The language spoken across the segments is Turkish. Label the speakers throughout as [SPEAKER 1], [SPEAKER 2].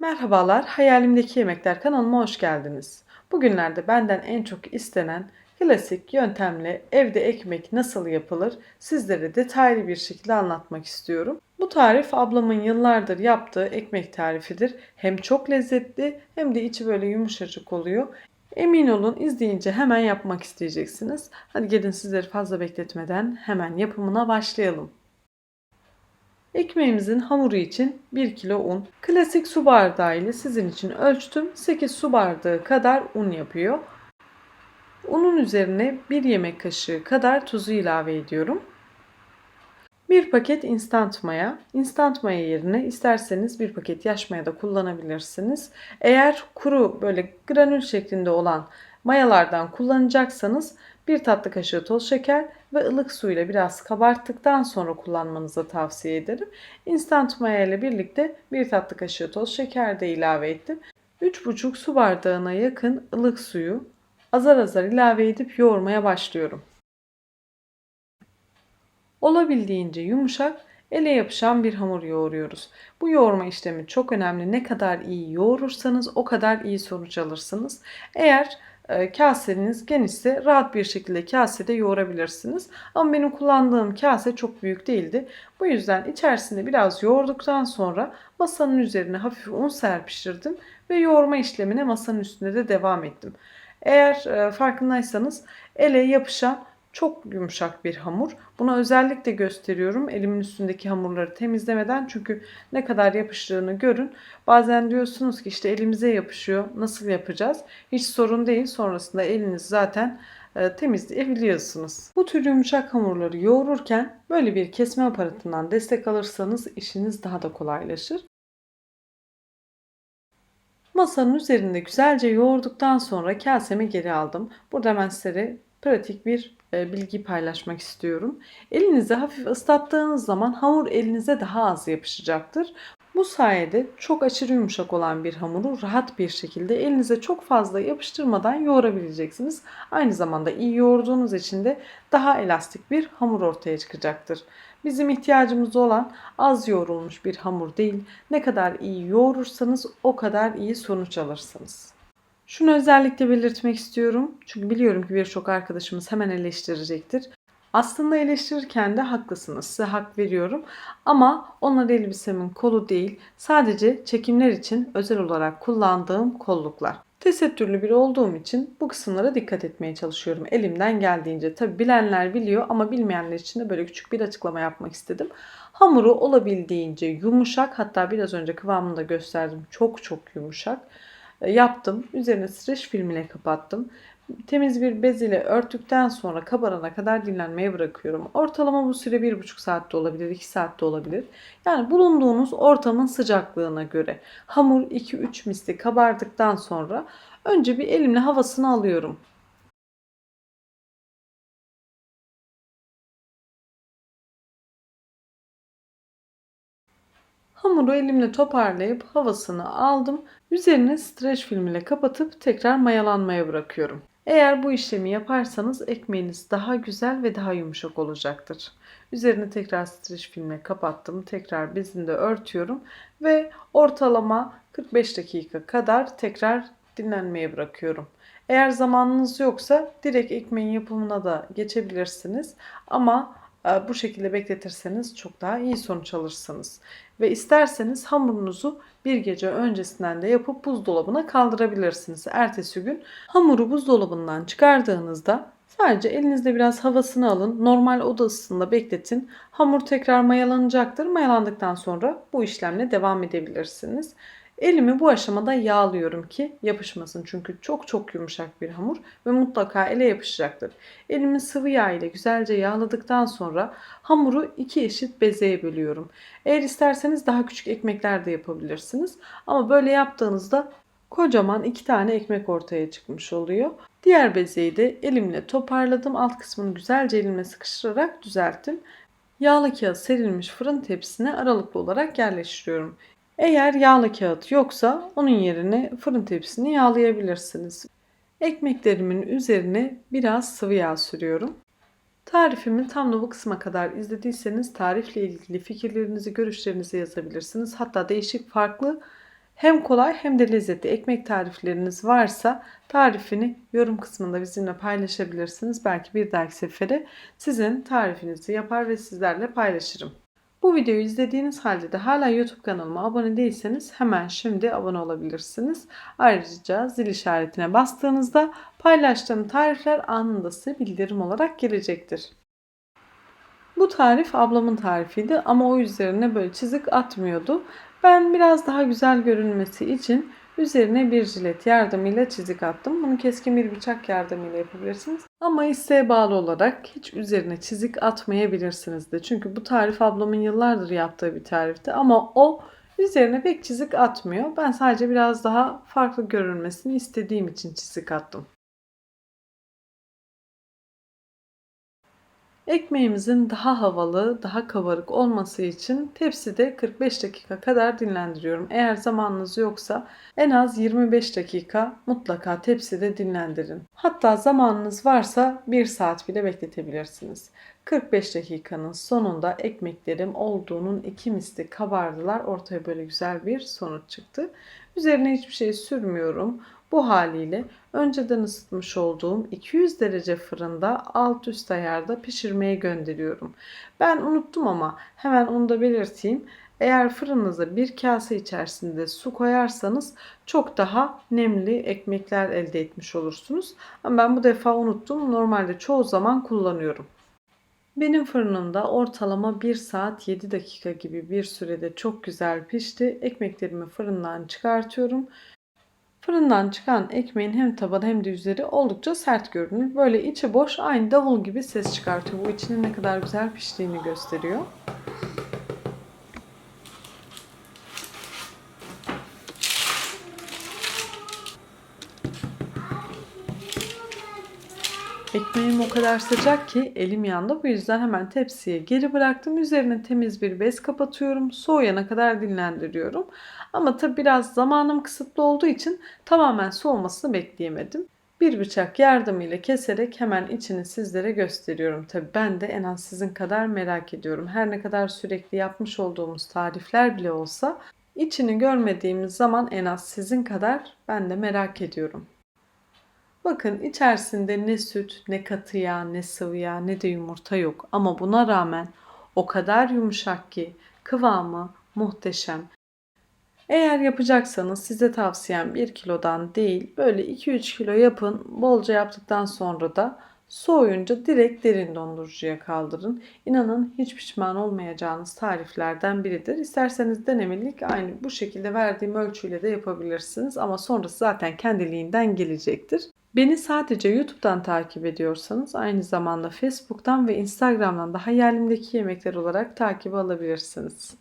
[SPEAKER 1] Merhabalar, Hayalimdeki Yemekler kanalıma hoş geldiniz. Bugünlerde benden en çok istenen klasik yöntemle evde ekmek nasıl yapılır sizlere detaylı bir şekilde anlatmak istiyorum. Bu tarif ablamın yıllardır yaptığı ekmek tarifidir. Hem çok lezzetli hem de içi böyle yumuşacık oluyor. Emin olun izleyince hemen yapmak isteyeceksiniz. Hadi gelin sizleri fazla bekletmeden hemen yapımına başlayalım. Ekmeğimizin hamuru için 1 kilo un. Klasik su bardağı ile sizin için ölçtüm. 8 su bardağı kadar un yapıyor. Unun üzerine 1 yemek kaşığı kadar tuzu ilave ediyorum. 1 paket instant maya. Instant maya yerine isterseniz 1 paket yaş maya da kullanabilirsiniz. Eğer kuru böyle granül şeklinde olan mayalardan kullanacaksanız 1 tatlı kaşığı toz şeker ve ılık suyla biraz kabarttıktan sonra kullanmanızı tavsiye ederim. Instant maya ile birlikte 1 tatlı kaşığı toz şeker de ilave ettim. 3,5 su bardağına yakın ılık suyu azar azar ilave edip yoğurmaya başlıyorum. Olabildiğince yumuşak, ele yapışan bir hamur yoğuruyoruz. Bu yoğurma işlemi çok önemli. Ne kadar iyi yoğurursanız o kadar iyi sonuç alırsınız. Eğer kaseniz genişse rahat bir şekilde kasede yoğurabilirsiniz. Ama benim kullandığım kase çok büyük değildi. Bu yüzden içerisinde biraz yoğurduktan sonra masanın üzerine hafif un serpiştirdim ve yoğurma işlemine masanın üstünde de devam ettim. Eğer e, farkındaysanız ele yapışan çok yumuşak bir hamur. Buna özellikle gösteriyorum elimin üstündeki hamurları temizlemeden çünkü ne kadar yapıştığını görün. Bazen diyorsunuz ki işte elimize yapışıyor nasıl yapacağız? Hiç sorun değil sonrasında eliniz zaten e, temizleyebiliyorsunuz. Bu tür yumuşak hamurları yoğururken böyle bir kesme aparatından destek alırsanız işiniz daha da kolaylaşır. Masanın üzerinde güzelce yoğurduktan sonra kasemi geri aldım. Burada hemen size pratik bir bilgi paylaşmak istiyorum. Elinizi hafif ıslattığınız zaman hamur elinize daha az yapışacaktır. Bu sayede çok aşırı yumuşak olan bir hamuru rahat bir şekilde elinize çok fazla yapıştırmadan yoğurabileceksiniz. Aynı zamanda iyi yoğurduğunuz için de daha elastik bir hamur ortaya çıkacaktır. Bizim ihtiyacımız olan az yoğrulmuş bir hamur değil. Ne kadar iyi yoğurursanız o kadar iyi sonuç alırsınız. Şunu özellikle belirtmek istiyorum. Çünkü biliyorum ki birçok arkadaşımız hemen eleştirecektir. Aslında eleştirirken de haklısınız. Size hak veriyorum. Ama onlar elbisemin kolu değil. Sadece çekimler için özel olarak kullandığım kolluklar. Tesettürlü biri olduğum için bu kısımlara dikkat etmeye çalışıyorum. Elimden geldiğince. Tabi bilenler biliyor ama bilmeyenler için de böyle küçük bir açıklama yapmak istedim. Hamuru olabildiğince yumuşak hatta biraz önce kıvamını da gösterdim. Çok çok yumuşak yaptım. Üzerine streç filmiyle kapattım. Temiz bir bez ile örttükten sonra kabarana kadar dinlenmeye bırakıyorum. Ortalama bu süre 1,5 saatte olabilir, 2 saatte olabilir. Yani bulunduğunuz ortamın sıcaklığına göre hamur 2-3 misli kabardıktan sonra önce bir elimle havasını alıyorum. Hamuru elimle toparlayıp havasını aldım. Üzerine streç film ile kapatıp tekrar mayalanmaya bırakıyorum. Eğer bu işlemi yaparsanız ekmeğiniz daha güzel ve daha yumuşak olacaktır. Üzerine tekrar streç filmle kapattım. Tekrar bezinde örtüyorum ve ortalama 45 dakika kadar tekrar dinlenmeye bırakıyorum. Eğer zamanınız yoksa direkt ekmeğin yapımına da geçebilirsiniz. Ama bu şekilde bekletirseniz çok daha iyi sonuç alırsınız. Ve isterseniz hamurunuzu bir gece öncesinden de yapıp buzdolabına kaldırabilirsiniz. Ertesi gün hamuru buzdolabından çıkardığınızda sadece elinizde biraz havasını alın. Normal oda ısısında bekletin. Hamur tekrar mayalanacaktır. Mayalandıktan sonra bu işlemle devam edebilirsiniz. Elimi bu aşamada yağlıyorum ki yapışmasın. Çünkü çok çok yumuşak bir hamur ve mutlaka ele yapışacaktır. Elimi sıvı yağ ile güzelce yağladıktan sonra hamuru iki eşit bezeye bölüyorum. Eğer isterseniz daha küçük ekmekler de yapabilirsiniz. Ama böyle yaptığınızda kocaman iki tane ekmek ortaya çıkmış oluyor. Diğer bezeyi de elimle toparladım. Alt kısmını güzelce elime sıkıştırarak düzelttim. Yağlı kağıt serilmiş fırın tepsisine aralıklı olarak yerleştiriyorum. Eğer yağlı kağıt yoksa onun yerine fırın tepsisini yağlayabilirsiniz. Ekmeklerimin üzerine biraz sıvı yağ sürüyorum. Tarifimi tam da bu kısma kadar izlediyseniz tarifle ilgili fikirlerinizi, görüşlerinizi yazabilirsiniz. Hatta değişik farklı Hem kolay hem de lezzetli ekmek tarifleriniz varsa tarifini yorum kısmında bizimle paylaşabilirsiniz. Belki bir dahaki sefere sizin tarifinizi yapar ve sizlerle paylaşırım. Bu videoyu izlediğiniz halde de hala YouTube kanalıma abone değilseniz hemen şimdi abone olabilirsiniz. Ayrıca zil işaretine bastığınızda paylaştığım tarifler anında size bildirim olarak gelecektir. Bu tarif ablamın tarifiydi ama o üzerine böyle çizik atmıyordu. Ben biraz daha güzel görünmesi için üzerine bir jilet yardımıyla çizik attım. Bunu keskin bir bıçak yardımıyla yapabilirsiniz. Ama isteğe bağlı olarak hiç üzerine çizik atmayabilirsiniz de. Çünkü bu tarif ablamın yıllardır yaptığı bir tarifti. Ama o üzerine pek çizik atmıyor. Ben sadece biraz daha farklı görünmesini istediğim için çizik attım. Ekmeğimizin daha havalı, daha kabarık olması için tepside 45 dakika kadar dinlendiriyorum. Eğer zamanınız yoksa en az 25 dakika mutlaka tepside dinlendirin. Hatta zamanınız varsa 1 saat bile bekletebilirsiniz. 45 dakikanın sonunda ekmeklerim olduğunun iki misli kabardılar. Ortaya böyle güzel bir sonuç çıktı. Üzerine hiçbir şey sürmüyorum. Bu haliyle önceden ısıtmış olduğum 200 derece fırında alt üst ayarda pişirmeye gönderiyorum. Ben unuttum ama hemen onu da belirteyim. Eğer fırınınıza bir kase içerisinde su koyarsanız çok daha nemli ekmekler elde etmiş olursunuz. Ama ben bu defa unuttum. Normalde çoğu zaman kullanıyorum. Benim fırınımda ortalama 1 saat 7 dakika gibi bir sürede çok güzel pişti. Ekmeklerimi fırından çıkartıyorum. Fırından çıkan ekmeğin hem tabanı hem de üzeri oldukça sert görünür. Böyle içi boş aynı davul gibi ses çıkartıyor. Bu içinin ne kadar güzel piştiğini gösteriyor. Ekmeğim o kadar sıcak ki elim yandı. Bu yüzden hemen tepsiye geri bıraktım. Üzerine temiz bir bez kapatıyorum. Soğuyana kadar dinlendiriyorum. Ama tabi biraz zamanım kısıtlı olduğu için tamamen soğumasını bekleyemedim. Bir bıçak yardımıyla keserek hemen içini sizlere gösteriyorum. Tabi ben de en az sizin kadar merak ediyorum. Her ne kadar sürekli yapmış olduğumuz tarifler bile olsa içini görmediğimiz zaman en az sizin kadar ben de merak ediyorum. Bakın içerisinde ne süt, ne katı yağ, ne sıvı yağ, ne de yumurta yok. Ama buna rağmen o kadar yumuşak ki kıvamı muhteşem. Eğer yapacaksanız size tavsiyem 1 kilodan değil böyle 2-3 kilo yapın. Bolca yaptıktan sonra da soğuyunca direkt derin dondurucuya kaldırın. İnanın hiç pişman olmayacağınız tariflerden biridir. İsterseniz denemelik aynı bu şekilde verdiğim ölçüyle de yapabilirsiniz. Ama sonrası zaten kendiliğinden gelecektir. Beni sadece YouTube'dan takip ediyorsanız aynı zamanda Facebook'tan ve Instagram'dan da hayalimdeki yemekler olarak takip alabilirsiniz.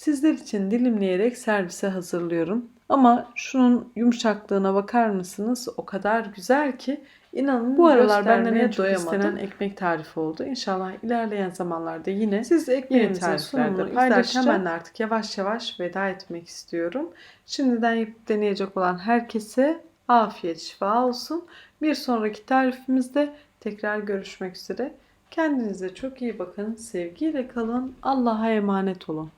[SPEAKER 1] Sizler için dilimleyerek servise hazırlıyorum. Ama şunun yumuşaklığına bakar mısınız? O kadar güzel ki inanın bu aralar benden en çok istenen ekmek tarifi oldu. İnşallah ilerleyen zamanlarda yine siz ekmeğinizin sunumunu ben de artık yavaş yavaş veda etmek istiyorum. Şimdiden yapıp deneyecek olan herkese afiyet şifa olsun. Bir sonraki tarifimizde tekrar görüşmek üzere. Kendinize çok iyi bakın. Sevgiyle kalın. Allah'a emanet olun.